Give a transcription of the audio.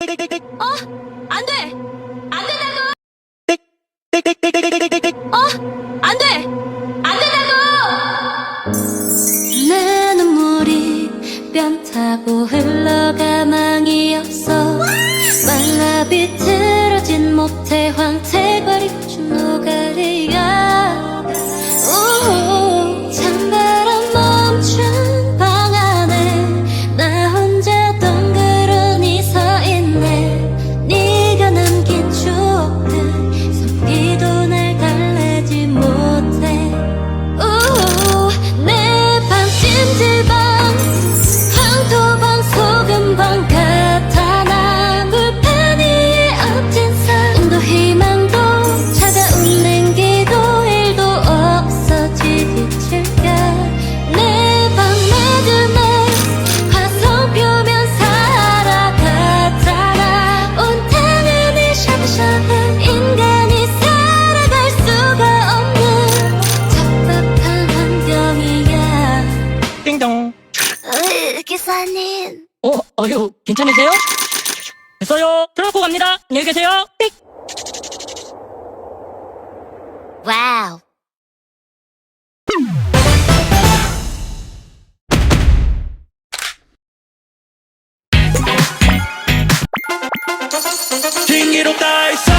안 돼! 안 된다고! 어? 안 돼! 안 된다고! 내 눈물이 뺨 타고 흘러가 망이었어 띵동. 으, 기사님 어, 어휴, 괜찮으세요? 됐어요. 들어놓고 갑니다. 안녕히 계세요. 띡. 와우 따 있어